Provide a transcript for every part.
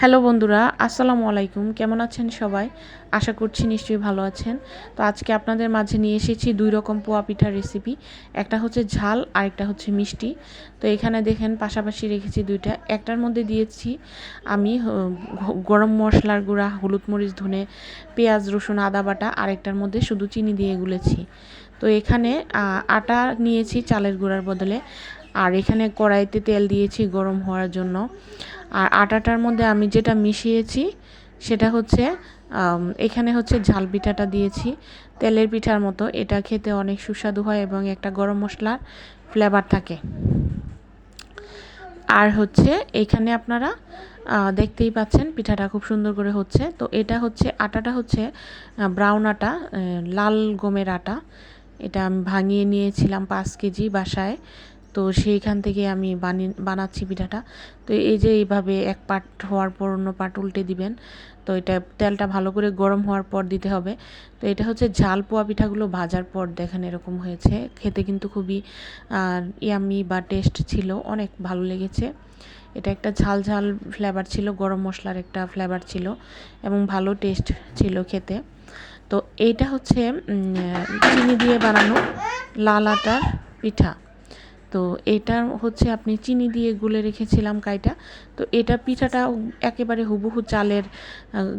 Hello বন্ধুরা, আসসালামু আলাইকুম। কেমন আছেন সবাই? আশা করছি নিশ্চয়ই ভালো আছেন। তো আজকে আপনাদের মাঝে নিয়ে এসেছি দুই রকম পোয়া পিঠার রেসিপি একটা হচ্ছে ঝাল আর একটা হচ্ছে মিষ্টি। তো এখানে দেখেন পাশাপাশি রেখেছি দুইটা। একটার মধ্যে দিয়েছি আমি গরম মশলার গুঁড়া, হলুদ মরিচ, ধনে, পেঁয়াজ, রসুন, আদা বাটা, আরেকটার মধ্যে শুধু চিনি দিয়ে গুলেছি। তো এখানে আটা নিয়েছি চালের গুঁড়ার বদলে। আর এখানে কড়াইতে তেল দিয়েছি গরম হওয়ার জন্য। আর আটাটার মধ্যে আমি যেটা মিশিয়েছি সেটা হচ্ছে এখানে হচ্ছে ঝাল পিঠাটা দিয়েছি। তেলের পিঠার মতো। এটা খেতে অনেক সুস্বাদু হয় এবং একটা গরম মশলার ফ্লেভার থাকে। আর হচ্ছে এখানে আপনারা দেখতেই পাচ্ছেন পিঠাটা খুব সুন্দর করে হচ্ছে। তো এটা হচ্ছে, আটাটা হচ্ছে ব্রাউন আটা লাল গমের আটা। এটা আমি ভাঙিয়ে নিয়েছিলাম পাঁচ কেজি বাসায়। তো সেইখান থেকে আমি বানিয়ে, বানাচ্ছি পিঠাটা। তো এই যে এইভাবে এক পাট হওয়ার পর অন্য পাট উল্টে দিবেন, তো এটা তেলটা ভালো করে গরম হওয়ার পর দিতে হবে। তো এটা হচ্ছে ঝাল পোয়া পিঠাগুলো ভাজার পর দেখেন এরকম হয়েছে। খেতে কিন্তু খুবই ইয়ামি বা টেস্ট ছিল, অনেক ভালো লেগেছে। এটা একটা ঝাল ঝাল ফ্লেভার ছিল, গরম মশলার একটা ফ্লেভার ছিল এবং ভালো টেস্ট ছিল খেতে। তো এইটা হচ্ছে চিনি দিয়ে বানানো লাল আটার পিঠা। তো এটা হচ্ছে আপনি চিনি দিয়ে গুলে রেখেছিলাম কাইটা। তো এটা পিঠাটা একেবারে হুবহু চালের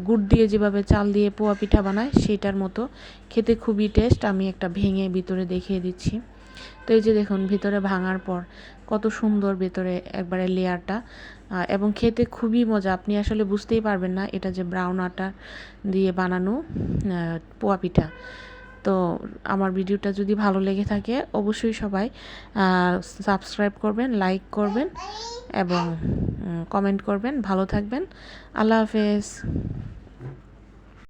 গুড় দিয়ে যেভাবে চাল দিয়ে পোয়া পিঠা বানায় সেটার মতো। খেতে খুবই টেস্ট, আমি একটা ভেঙে ভিতরে দেখিয়ে দিচ্ছি। তো এই যে দেখুন, ভিতরে ভাঙার পর কত সুন্দর ভেতরে একবারে লেয়ারটা। এবং খেতে খুবই মজা, আপনি আসলে বুঝতেই পারবেন না এটা যে ব্রাউন আটা দিয়ে বানানো পোয়া পিঠা। তো আমার ভিডিওটা যদি ভালো লেগে থাকে, অবশ্যই সবাই সাবস্ক্রাইব করবেন লাইক করবেন এবং কমেন্ট করবেন। ভালো থাকবেন। আল্লাহ হাফেজ।